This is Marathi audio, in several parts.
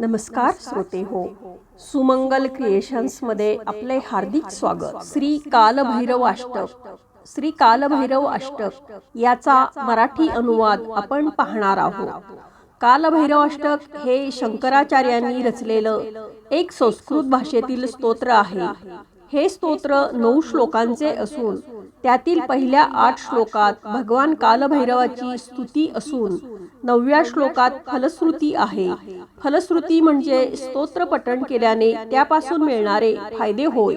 नमस्कार श्रोते हो. सुमंगल क्रिएशन्समध्ये आपले हार्दिक स्वागत. श्री कालभैरव अष्टक. श्री कालभैरव अष्टक याचा मराठी अनुवाद आपण पाहणार आहोत. कालभैरव अष्टक हे शंकराचार्यांनी रचलेलं एक संस्कृत भाषेतील स्तोत्र आहे. हे स्तोत्र नऊ श्लोकांचे असून त्यातील पहिल्या आठ श्लोकात भगवान कालभैरवाची स्तुती असून नवव्या श्लोकात फलश्रुती आहे. फलश्रुती म्हणजे स्तोत्र पठण केल्याने त्यापासून मिळणारे फायदे होय.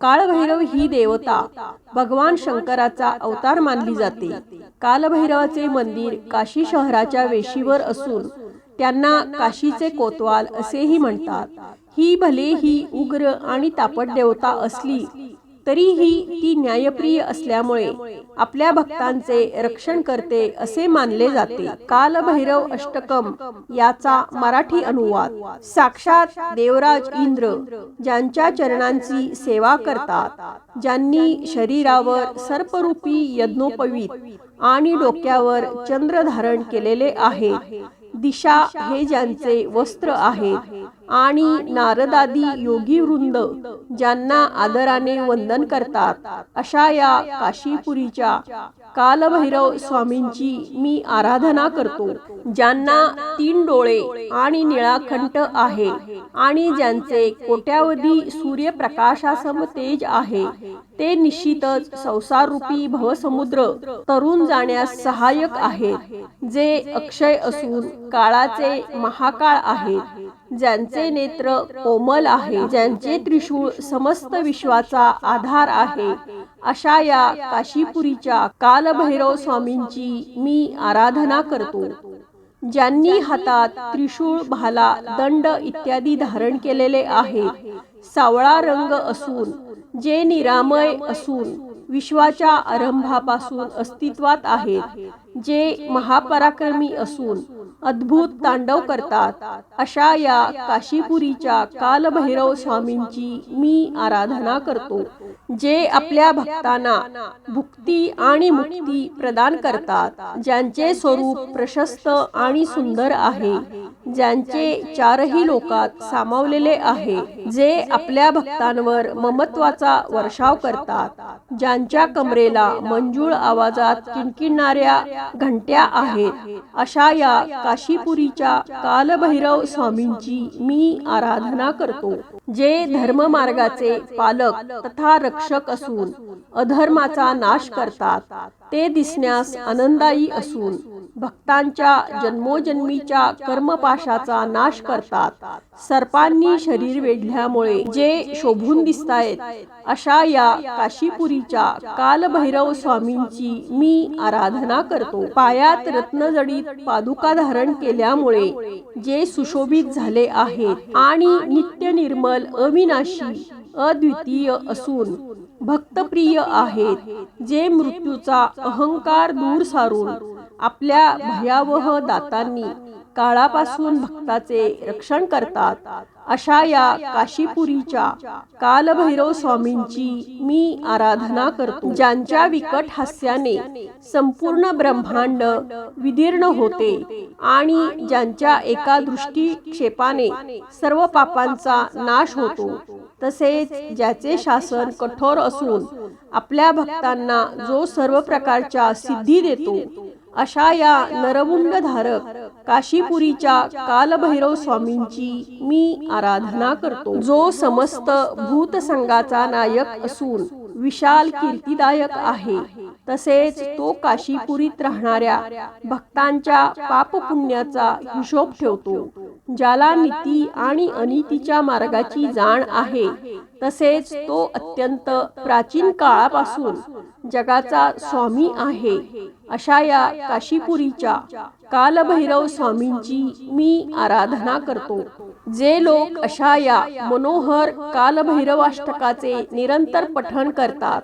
काळभैरव ही देवता. भगवान शंकराचा अवतार मानली जाते. कालभैरवाचे मंदिर काशी शहराच्या वेशीवर असून त्यांना काशीचे कोतवाल असेही म्हणतात. ही भले ही उग्र आणि तापट देवता असली तरीही ती न्यायप्रिय असल्यामुळे आपल्या भक्तांचे रक्षण करते असे मानले जाते. कालभैरव अष्टकम याचा मराठी अनुवाद. साक्षात देवराज इंद्र ज्यांच्या चरणांची सेवा करतात ज्यांनी शरीरावर सर्परूपी यज्ञोपवीत आणि डोक्यावर चंद्र धारण केलेले आहे. दिशा हे ज्यांचे वस्त्र आहे आणि नारदादी योगी वृंद ज्यांना आदराने वंदन करतात अशा या काशीपुरीच्या कालभैरव स्वामींची मी आराधना करतो ज्यांना तीन डोळे आणि निळाखंठ आहे आणि ज्यांचे कोट्यावधी सूर्यप्रकाशासम तेज आहे ते निश्चितच संसाररूपी भवसमुद्र तरुण जाण्यास सहाय्यक आहेत जे अक्षय असून काळाचे महाकाळ आहेत. ज्यांचे नेत्र कोमल आहे ज्यांचे त्रिशूळ समस्त विश्वाचा आधार आहे अशा या काशीपुरीच्या कालभैरव स्वामींची मी आराधना करतो. ज्यांनी हातात त्रिशूळ भाला दंड इत्यादी धारण केलेले आहे सावळा रंग असून जे निरामय असून विश्वाच्या आरंभापासून अस्तित्वात आहेत जे महापराक्रमी असून अद्भुत तांडव करतात. अशा या काशीपुरीच्या कालभैरव स्वामींची मी आराधना करतो जे आपल्या भक्तांना भुक्ती आणि मुक्ती प्रदान करतात ज्यांचे स्वरूप प्रशस्त आणि सुंदर आहे. ज्यांचे चारही लोकात सामावलेले आहे जे आपल्या भक्तांवर ममत्वाचा वर्षाव करतात. ज्यांच्या कमरेला मंजूळ आवाजात किणकिणणाऱ्या घंट्या आहेत अशा या काशीपुरीच्या कालभैरव स्वामींची मी आराधना करतो जे धर्ममार्गाचे पालक तथा रक्षक असून अधर्माचा नाश करतात. ते दिसण्यास आनंदायी असून भक्तांच्या जन्मोजन्मीच्या कर्मपाशाचा नाश करतात. सर्पांनी शरीर वेढल्यामुळे जे शोभून दिसतायत अशा या काशीपुरीच्या कालभैरव स्वामींची मी आराधना करतो. पायात रत्नजडीत पादुका धारण केल्यामुळे जे सुशोभित झाले आहेत आणि नित्य निर्मल अविनाशी अद्वितीय असून भक्तप्रिय आहेत जे मृत्यूचा अहंकार दूर सारून आपल्या भयावह दातांनी काळापासून भक्ताचे रक्षण करतात. अशा या काशीपुरीच्या कालभैरव स्वामींची मी आराधना करतो. ज्यांच्या विकट हास्याने संपूर्ण ब्रह्मांड विदीर्ण होते आणि ज्यांच्या एका दृष्टीक्षेपाने सर्व पापांचा नाश होतो तसेच ज्याचे शासन कठोर असून आपल्या भक्तांना जो सर्व प्रकारच्या सिद्धी देतो अशा या नरमुंड धारक काशीपुरीच्या कालभैरव स्वामींची मी आराधना करतो. जो समस्त भूतसंगाचा नायक असून विशाल कीर्तिदायक आहे तसेच तो काशीपुरीत राहणाऱ्या भक्तांच्या पापपुण्याचा हिशोब ठेवतो ज्याला नीती आणि अनितीच्या मार्गाची जाण आहे. तसेच तो अत्यंत प्राचीन काळापासून जगाचा स्वामी आहे. अशा या काशीपुरीच्या कालभैरव स्वामींची मी आराधना करतो जे लोक अशा या मनोहर कालभैरवाष्टकाचे निरंतर पठण करतात.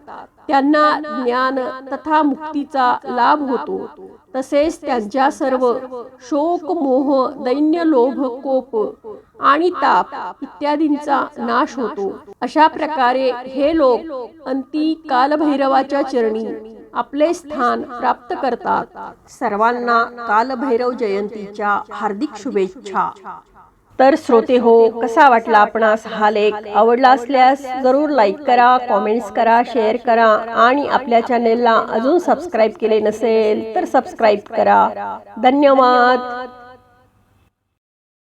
त्यांना ज्ञान तथा मुक्तीचा लाभ होतो. तसेच त्यांच्या सर्व शोक मोह दैन्य लोभ कोप आणि ताप इत्यादींचा नाश होतो. अशा प्रकारे हे लोक अंती कालभैरवाच्या चरणी आपले स्थान प्राप्त करतात. सर्वांना कालभैरव जयंतीच्या हार्दिक शुभेच्छा. तर श्रोते हो कसा वाटला आपणास हा लेख? आवडला असल्यास जरूर लाईक करा कॉमेंट्स करा शेअर करा आणि आपल्या चॅनेलला अजून सबस्क्राईब केले नसेल तर सबस्क्राईब करा. धन्यवाद.